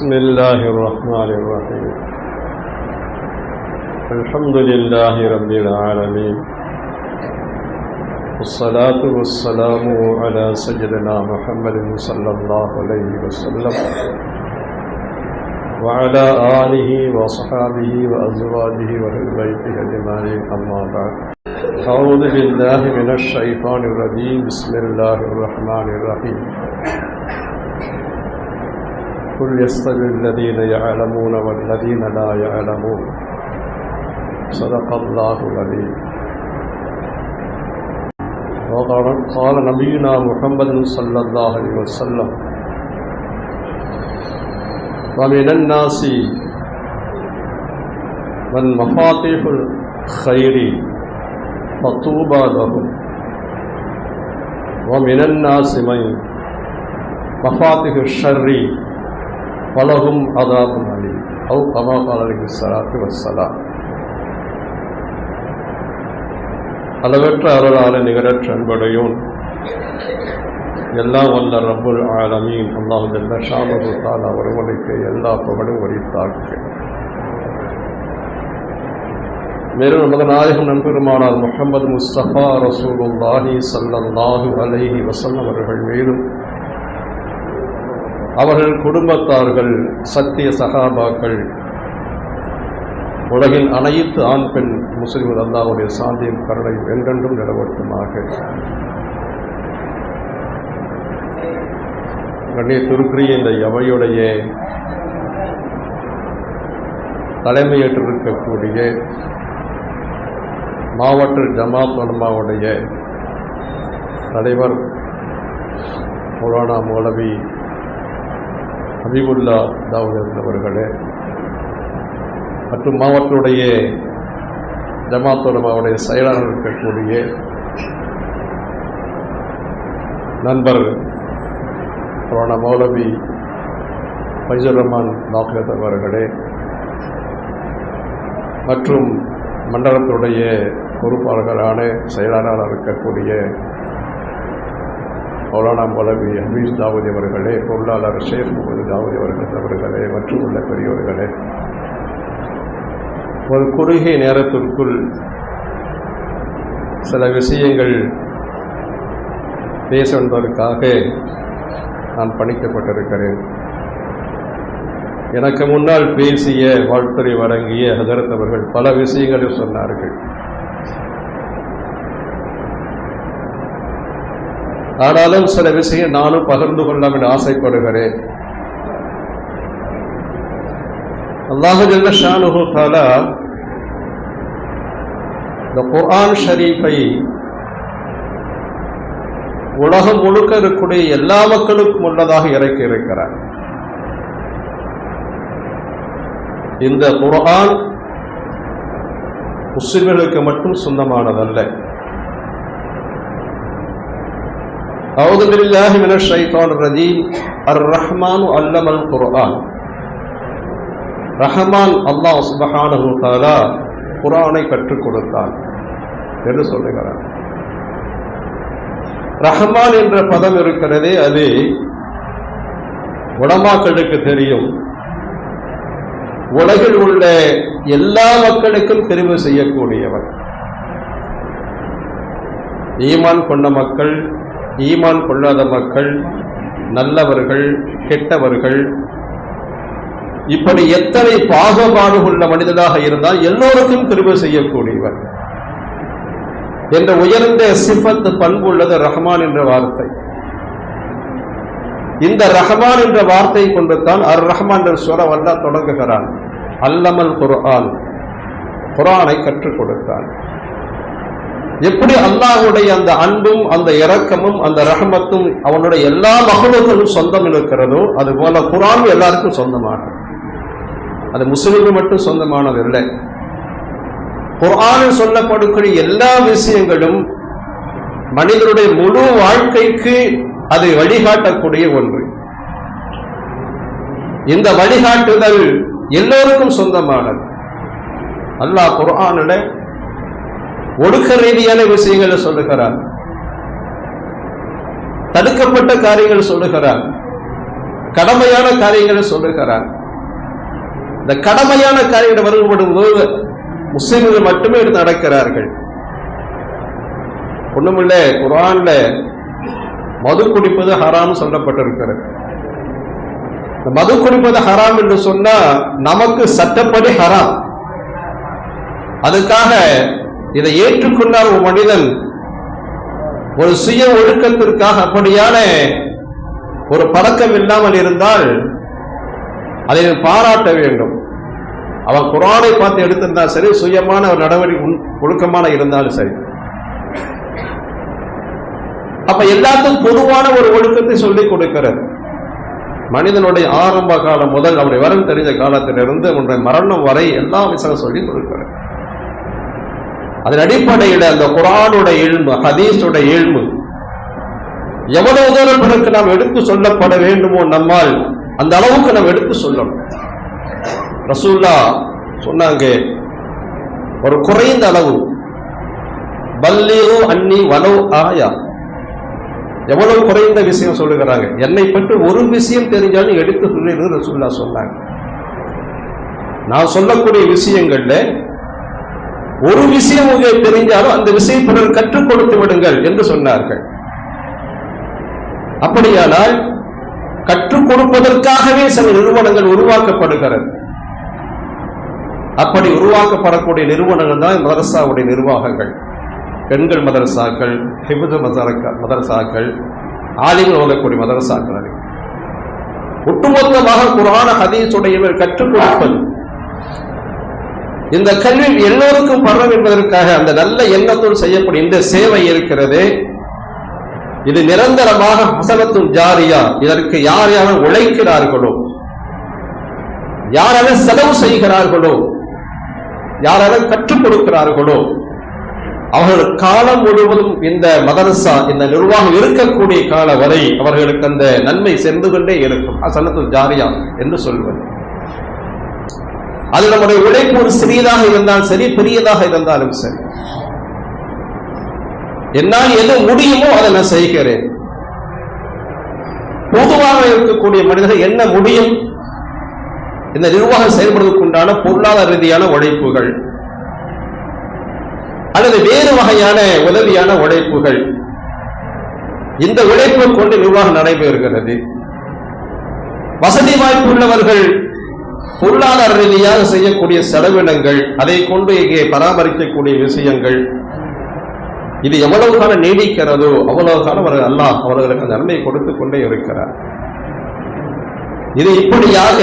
بسم الله الرحمن الرحيم. الحمد لله رب العالمين. والصلاة والسلام على سيدنا محمد صلى الله عليه وسلم. وعلى آله وصحابه وأزواجه وأهل بيته أجمعين. أما بعد. أعوذ بالله من الشيطان الرجيم. بسم الله الرحمن الرحيم. قل يستوي الذين يعلمون والذين لا يعلمون. صدق الله العليم وقال قال نبينا محمد صلى الله عليه وسلم. ومن الناس من مفاتيح الخير فطوبى لهم ومن الناس من مفاتيح الشر பலகும் அதாபும் அலி அவு கமாபாலி சலாத்து வசலாம் அளவற்ற அருளான நிகரற்ற அன்படையோன். எல்லா வல்ல ரப்புல் ஆலமீன். அல்லாஹ் எல்லா ஷாமது தாலா ஒருவனுக்கு எல்லா புகழும் ஒழித்தாக்கு மேலும் நமது நாயகம் நண்பெருமானார் முகமது முஸ்தபா ரசூலுல்லாஹி சல்லாஹு அலஹி வசல்லம் அவர்கள் மேலும் அவர்கள் குடும்பத்தார்கள் சத்திய சகாபாக்கள். உலகின் அனைத்து ஆண் பெண் முஸ்லிம்கள் அல்லாவுடைய சாந்தியும் கருணையும் என்றென்றும் நிலவட்டுமாக. கண்ணியத்திற்குரிய இந்த எவையுடைய தலைமையேற்றிருக்கக்கூடிய மாவட்ட ஜமாத் உலமாவுடைய தலைவர் மௌலானா மௌலவி ஹபீபுல்லா தாவூத் அவர்களே மற்றும் மாவட்டத்துடைய ஜமாத் செயலாளர் இருக்கக்கூடிய நண்பர் மௌலானா மௌலவி ஃபைசர் ரஹ்மான் நாக்லத் அவர்களே மற்றும் மண்டலத்துடைய பொறுப்பாளர்களான செயலாளராக இருக்கக்கூடிய மௌலானா மௌலவி ஹபீஸ் தாவூதி அவர்களே பொருளாளர் ஷேஃப் முகமது தாவூதி அவர்கள் அவர்களே மற்றும் உள்ள பெரியோர்களே. ஒரு குறுகிய நேரத்திற்குள் சில விஷயங்கள் பேச என்பதற்காக நான் பணிக்கப்பட்டிருக்கிறேன். எனக்கு முன்னால் பேசிய வாழ்த்துறை வழங்கிய ஹதரத் அவர்கள் பல விஷயங்களை சொன்னார்கள். ஆனாலும் சில விஷயம் நானும் பகிர்ந்து கொள்ளலாம் என்று ஆசைப்படுகிறேன். அல்லாஹு ஜல்ல ஷானுஹு தாலா இந்த குர்ஆன் ஷரீஃபை உலகம் முழுக்க இருக்கக்கூடிய எல்லா மக்களுக்கும் உள்ளதாக இறக்கி இருக்கிறார். இந்த குர்ஆன் முஸ்லிம்களுக்கு மட்டும் சொந்தமானதல்ல. أعوذ بالله من الشيطان الرجيم الرحمن علم القرآن ரஹமான் அல்லாஹ் சுபஹானஹு தாலா குரானை கற்றுக் கொடுத்தான் என்று சொல்லுகிறார் ரஹமான் என்ற பதம் இருக்கிறதே அது உடமாக்களுக்கு தெரியும் உலகில் உள்ள எல்லா மக்களுக்கும் தெரிவு செய்யக்கூடியவர் ஈமான் கொண்ட மக்கள் ஈமான் கொள்ளாத மக்கள் நல்லவர்கள் கெட்டவர்கள் இப்படி எத்தனை பாகுபாடு உள்ள மனிதனாக இருந்தால் எல்லோருக்கும் கிருபை செய்யக்கூடியவர். என்ற உயர்ந்த சிஃபத் பண்பு உள்ளது ரஹ்மான் என்ற வார்த்தை. இந்த ரஹ்மான் என்ற வார்த்தை கொண்டு தான் அர் ரஹ்மான் என்ற சொல்ல வல்லா தொடங்குகிறான். அல்லமல் குரான் குரானை கற்றுக் கொடுத்தான். எப்படி அல்லாஹுடைய அந்த அன்பும் அந்த இரக்கமும் அந்த ரஹமத்தும் அவனுடைய எல்லா மகளுக்கும் சொந்தம் இருக்கிறதோ அது போல குரான் எல்லாருக்கும் சொந்தமாகும் அது முஸ்லிம்கள் மட்டும் சொந்தமானது இல்லை. குர்ஆனில் சொல்லப்படக்கூடிய எல்லா விஷயங்களும் மனிதனுடைய முழு வாழ்க்கைக்கு அது வழிகாட்டக்கூடிய ஒன்று. இந்த வழிகாட்டுதல் எல்லோருக்கும் சொந்தமானது. அல்லாஹ் குரானில் ஒடுக்க ரீதியான விஷயங்களை சொல்லுகிறார். தடுக்கப்பட்ட காரியங்கள் சொல்லுகிறார். கடமையான காரியங்களை சொல்லுகிறார். இந்த கடமையான காரியங்கள் வரும்படும் போது முஸ்லிம்கள் மட்டுமே எடுத்து நடக்கிறார்கள். ஒண்ணுமில்ல குரான்ல மது குடிப்பது ஹராம் சொல்லப்பட்டிருக்கிறது. இந்த மது குடிப்பது ஹராம் என்று சொன்னா நமக்கு சட்டப்படி ஹராம். அதுக்காக இதை ஏற்றுக்கொண்டால் ஒரு மனிதன். ஒரு சுய ஒழுக்கத்திற்காக அப்படியான ஒரு பழக்கம் இல்லாமல் இருந்தால் அதை பாராட்ட வேண்டும். அவன் குரானை பார்த்து எடுத்திருந்தால் சரி சுயமான ஒரு நடவடிக்கை ஒழுக்கமான இருந்தாலும் சரி. அப்ப எல்லாத்துக்கும் பொதுவான ஒரு ஒழுக்கத்தை சொல்லிக் கொடுக்கிறது. மனிதனுடைய ஆரம்ப காலம் முதல் அவருடைய வரம் தெரிந்த காலத்திலிருந்து அவனுடைய மரணம் வரை எல்லா விஷயம் சொல்லிக் கொடுக்கிறது. அதன் அடிப்படையில் அந்த குரானுடைய இல்மு ஹதீஸுடைய இல்மு எவ்வளவு தூரம் பிறகு நாம் எடுத்து சொல்லப்பட வேண்டுமோ நம்மால் அந்த அளவுக்கு நாம் எடுத்து சொல்லணும். ரசூல்லா சொன்னாங்க ஒரு குறைந்த அளவு பல்லியோ அன்னி வலோ ஆயா. எவ்வளவு குறைந்த விஷயம் சொல்லுகிறாங்க. என்னை பற்றி ஒரு விஷயம் தெரிஞ்சாலும் எடுத்து சொல்லிடுன்னு ரசூல்லா சொன்னாங்க. நான் சொல்லக்கூடிய விஷயங்கள்ல ஒரு விஷயம் உங்களுக்கு தெரிஞ்சாலும் அந்த விஷயம் பிறர் கற்றுக் கொடுத்து விடுங்கள் என்று சொன்னார்கள். அப்படியானால் கற்றுக் கொடுப்பதற்காகவே சில நிறுவனங்கள் உருவாக்கப்படுகிறது. அப்படி உருவாக்கப்படக்கூடிய நிறுவனங்கள் தான் மதரசாவுடைய நிர்வாகங்கள். பெண்கள் மதரசாக்கள் ஹிபுது மதரசாக்கள் ஆலிம்கள் ஓதக்கூடிய மதரசாக்கள் ஒட்டுமொத்தமாக குரான ஹதீஸுடையவர் கற்றுக் கொடுப்பது இந்த கல்வி எல்லோருக்கும் பரவும் என்பதற்காக அந்த நல்ல எண்ணத்தோடு செய்யப்படும் இந்த சேவை இருக்கிறது. இது நிரந்தரமாக ஹசனத்தும் ஜாரியா இதற்கு யார் யார் உழைக்கிறார்களோ யாரால செலவு செய்கிறார்களோ யாரால கற்றுக் கொடுக்கிறார்களோ அவர்கள் காலம் முழுவதும் இந்த மதரசா இந்த நிர்வாகம் இருக்கக்கூடிய கால வரை அவர்களுக்கு அந்த நன்மை சென்று கொண்டே இருக்கும். ஹசனத்துல் ஜாரியா என்று சொல்வது. அது நம்முடைய உழைப்பு ஒரு சிறியதாக இருந்தாலும் சரி பெரியதாக இருந்தாலும் சரி. என்னால் எது முடியுமோ அதை நான் செய்கிறேன். பொதுவாக இருக்கக்கூடிய மனிதர்கள் என்ன முடியும்? இந்த நிர்வாகம் செயல்படுவதற்கு உண்டான பொருளாதார ரீதியான உழைப்புகள். அல்லது வேறு வகையான உதவியான உழைப்புகள். இந்த உழைப்பை கொண்டு நிர்வாகம் நடைபெறுகிறது. வசதி வாய்ப்பு உள்ளவர்கள் பொருளாதார ரீதியாக செய்யக்கூடிய செலவினங்கள் அதை கொண்டு இங்கே பராமரிக்கக்கூடிய விஷயங்கள் இது எவ்வளவு காலம் நீடிக்கிறதோ அவ்வளவு காலம் அவர்கள் அல்லாஹ் அவர்களுக்கு நன்மை கொடுத்து கொண்டே இருக்கிறார். இது இப்படியாக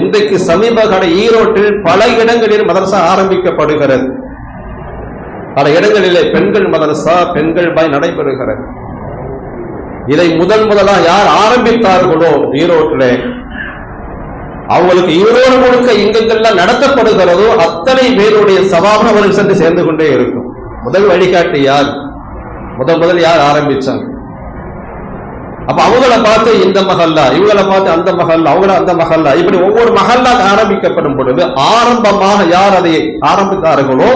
இன்றைக்கு சமீப கால ஈரோட்டில் பல இடங்களில் மதரசா ஆரம்பிக்கப்படுகிறது. பல இடங்களிலே பெண்கள் மதரசா பெண்கள் பாய் நடைபெறுகிறது. இதை முதல் முதலா யார் ஆரம்பித்தார்களோ ஈரோட்டிலே அவங்களுக்கு ஈரோடு முழுக்க எங்கெங்கெல்லாம் நடத்தப்படுகிறதோ அத்தனை பேருடைய சவாபம் அவர்கள் சென்று சேர்ந்து கொண்டே இருக்கும். முதல் வழிகாட்டி யார்? முதல் முதல் யார் ஆரம்பிச்சாங்க? அப்ப அவங்கள பார்த்து இந்த மகல்லா இவங்கள பார்த்து அந்த மகல்லா அவங்கள அந்த மகல்லா இப்படி ஒவ்வொரு மகல்லா ஆரம்பிக்கப்படும் பொழுது ஆரம்பமாக யார் அதை ஆரம்பித்தார்களோ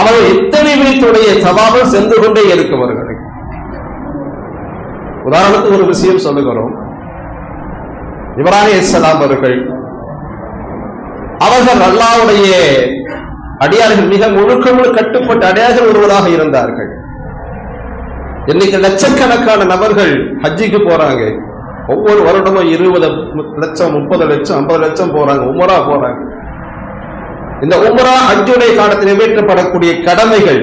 அவர்கள் எத்தனை வீட்டுடைய சவாபம் சென்று கொண்டே இருக்கும் உதாரணத்துக்கு ஒரு விஷயம் சொல்லுகிறோம். இப்ராஹிம் இஸ்லாம் அவர்கள் அவர்கள் அல்லாவுடைய அடியார்கள் மிக முழுக்க முழு கட்டுப்பட்ட அடியார்கள் ஒருவராக இருந்தார்கள். இன்னைக்கு லட்சக்கணக்கான நபர்கள் ஹஜ்ஜிக்கு போறாங்க. ஒவ்வொரு வருடமும் இருபது லட்சம் முப்பது லட்சம் ஐம்பது லட்சம் போறாங்க. உமரா போறாங்க. இந்த உமரா ஹஜ்ஜுடைய காலத்தில் நிறைவேற்றப்படக்கூடிய கடமைகள்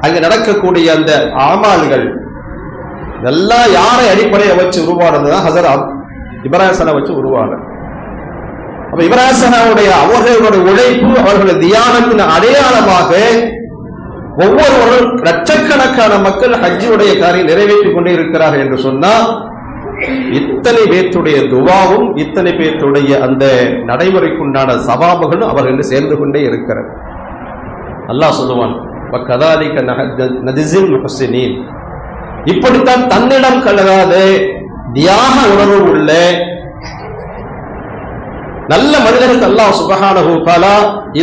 அங்க நடக்கக்கூடிய அந்த ஆமால்கள் இதெல்லாம் யாரை அடிப்படையை வச்சு உருவானதுன்னா ஹசர் இப்ராஹிசனை வச்சு உருவானது. அப்ப இவராசனாவுடைய அவர்களுடைய உழைப்பு அவர்களுடைய தியானத்தின் அடையாளமாக ஒவ்வொருவரும் லட்சக்கணக்கான மக்கள் ஹஜ்ஜியுடைய காரியம் நிறைவேற்றிக் கொண்டே இருக்கிறார்கள் என்று சொன்னால் இத்தனை பேர்த்துடைய துவாவும் இத்தனை பேர்த்துடைய அந்த நடைமுறைக்குண்டான சவாபுகளும் அவர்கள் சேர்ந்து கொண்டே இருக்கிறது. அல்லாஹ் சொல்லுவான் இப்படித்தான் தன்னிடம் கலராத தியாக உணர்வு உள்ள நல்ல மனிதனுக்கு அல்லாஹ் சுபஹானஹு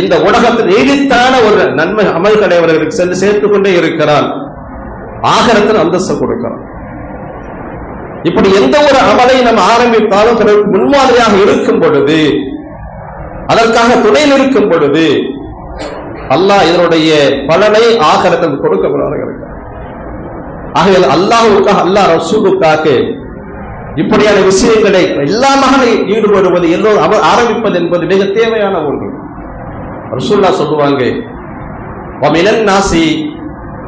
இந்த உலகத்தில் நீடித்தான ஒரு நன்மை அமல்களை அவர்களுக்கு சென்று சேர்த்து கொண்டே இருக்கிறான். ஆகரத்தில் அந்தஸ்து கொடுக்கிறான். இப்படி எந்த ஒரு அமலை நம்ம ஆரம்பித்தாலும் பிறருக்கு முன்மாதிரியாக இருக்கும் பொழுது அதற்காக துணை நிற்கும் பொழுது அல்லாஹ் இதனுடைய பலனை ஆகரத்தில் கொடுக்க இருக்கிறார் ஆகவே அல்லாஹுக்காக அல்லாஹ் ரசூலுக்காக இப்படியான விஷயங்களை எல்லா மகனை ஈடுபடுவது எல்லோரும் அவர் ஆரம்பிப்பது என்பது மிக தேவையான ஒன்று. ரசூல்லா சொல்லுவாங்க நாசி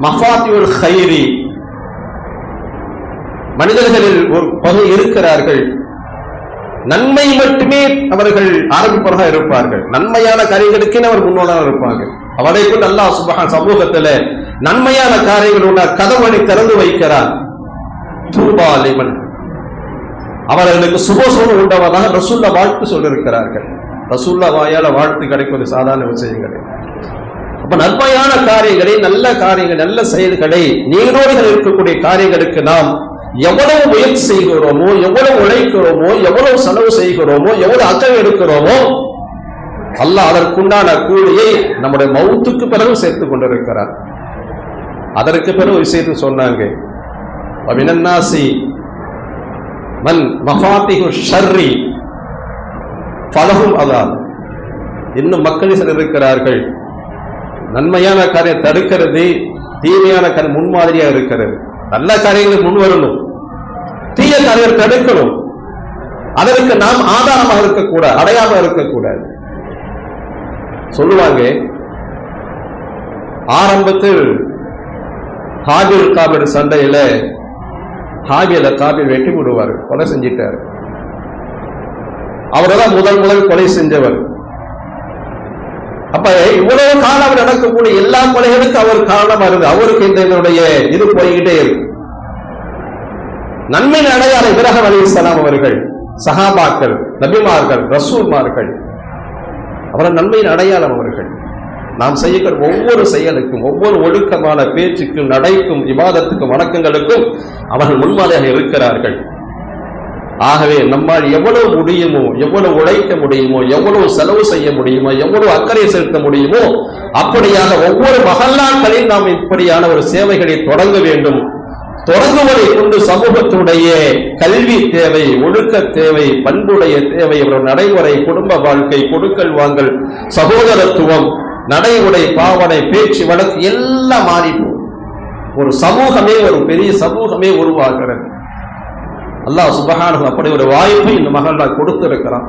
மஃபாத்தியுல் ஹைரி மனிதர்களில் ஒரு பகுதி இருக்கிறார்கள். நன்மை மட்டுமே அவர்கள் ஆரம்பிப்பவர்களாக இருப்பார்கள். நன்மையான காரியங்களுக்கே அவர் முன்னோடாக இருப்பாங்க. அவரை கொண்டு அல்லாஹ் சுபகான் சமூகத்துல நன்மையான காரியங்களோட கதவனை திறந்து வைக்கிறார். தூபாலிமன் அவர்களுக்கு சுபசோகம் உண்டவதாக ரசூல்லா வாழ்த்து சொல்லியிருக்கிறார்கள். ரசூல்லா வாயால் வாழ்த்து கிடைப்பது சாதாரண விஷயங்கள். அப்ப நன்மையான காரியங்களை நல்ல காரியங்கள் நல்ல செயல்களை நீரோடுகள் இருக்கக்கூடிய காரியங்களுக்கு நாம் எவ்வளவு முயற்சி செய்கிறோமோ எவ்வளவு உழைக்கிறோமோ எவ்வளவு செலவு செய்கிறோமோ எவ்வளவு அக்கறை எடுக்கிறோமோ அல்ல அதற்குண்டான கூலியை நம்முடைய மௌத்துக்கு பிறகு சேர்த்து கொண்டிருக்கிறார். அதற்கு பிறகு விஷயத்தை சொன்னாங்க. அபினன்னாசி மன் மஃபாத்திகு ஷர்ரி. பலகும் அதான் இன்னும் மக்கள் சிலர் இருக்கிறார்கள். நன்மையான காரியம் தடுக்கிறது தீமையான காரியம் முன்மாதிரியா இருக்கிறது. நல்ல காரியங்களுக்கு முன் வரணும். தீய காரியத்தை தடுக்கணும். அதற்கு நாம் ஆதாரமாக இருக்கக்கூடாது அடையாம இருக்கக்கூடாது. சொல்லுவாங்க ஆரம்பத்தில் ஹாபில் காபில் சண்டையில ஹாபியல காபில் வெட்டி விடுவார் கொலை செஞ்சிட்டார். அவர்தான் முதல் முதல் கொலை செஞ்சவர். அப்ப இவ்வளவு காலம் நடக்கக்கூடிய எல்லா கொலைகளுக்கும் அவர் காரணமா இருந்து அவருக்கு இந்த என்னுடைய இது போய்கிட்டே இருக்கு. நன்மை அடையாள இப்ராஹிம் அலி இஸ்லாம் அவர்கள் சஹாபாக்கள் நபிமார்கள் ரசூல்மார்கள் அவரை நன்மையின் அடையாளம் அவர்கள். நாம் செய்யக்கூடிய ஒவ்வொரு செயலுக்கும் ஒவ்வொரு ஒழுக்கமான பேச்சுக்கும் நடைக்கும் விவாதத்துக்கும் வணக்கங்களுக்கும் அவர்கள் முன்மாதிரியாக இருக்கிறார்கள். ஆகவே நம்மால் எவ்வளவு முடியுமோ எவ்வளவு உழைக்க முடியுமோ எவ்வளவு செலவு செய்ய முடியுமோ எவ்வளவு அக்கறை செலுத்த முடியுமோ அப்படியாக ஒவ்வொரு மகல்லாக்களில் நாம் இப்படியான ஒரு சேவைகளை தொடங்க வேண்டும். தொடங்குவதை கொண்டு சமூகத்துடைய கல்வி தேவை ஒழுக்க தேவை பண்புடைய தேவை அவர்கள் நடைமுறை குடும்ப வாழ்க்கை கொடுக்கல் வாங்கல் சகோதரத்துவம் நடை உடை பாவனை பேச்சு வழக்கு எல்லாம் மாறி ஒரு சமூகமே ஒரு பெரிய சமூகமே உருவாகிறது. அல்லாஹ் சுபகான அப்படி ஒரு வாய்ப்பு இந்த மகள் கொடுத்திருக்கிறான்.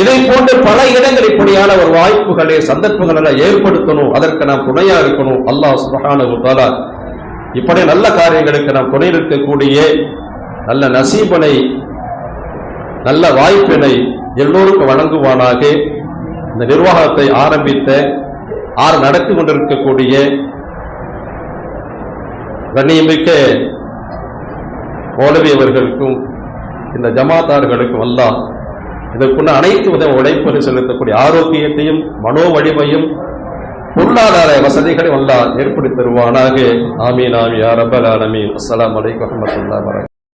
இதை போன்று பல இடங்கள் இப்படியான ஒரு வாய்ப்புகளை சந்தர்ப்பங்கள் எல்லாம் ஏற்படுத்தணும். அதற்கு நாம் துணையா இருக்கணும். அல்லாஹ் சுபகான இப்படி நல்ல காரியங்களுக்கு நாம் துணை நிற்கக்கூடிய நல்ல நசீபனை நல்ல வாய்ப்பினை எல்லோருக்கும் வழங்குவானாக. இந்த நிர்வாகத்தை ஆரம்பித்த ஆறு நடத்தி கொண்டிருக்கக்கூடிய கண்ணியமிக்க மௌலவி அவர்களுக்கும் இந்த ஜமாத்தார்களுக்கும் எல்லாம் இதற்குள்ள அனைத்து வித உழைப்பு செலுத்தக்கூடிய ஆரோக்கியத்தையும் மனோ வலிமையும் பொருளாதார வசதிகளை வல்லா ஏற்படுத்தி தருவானாக. ஆமீன் ஆமி அரபல் ஆலமீன். அஸ்லாம் வலைக்கம் வரமத்துல்லா வபரகாத்துஹு.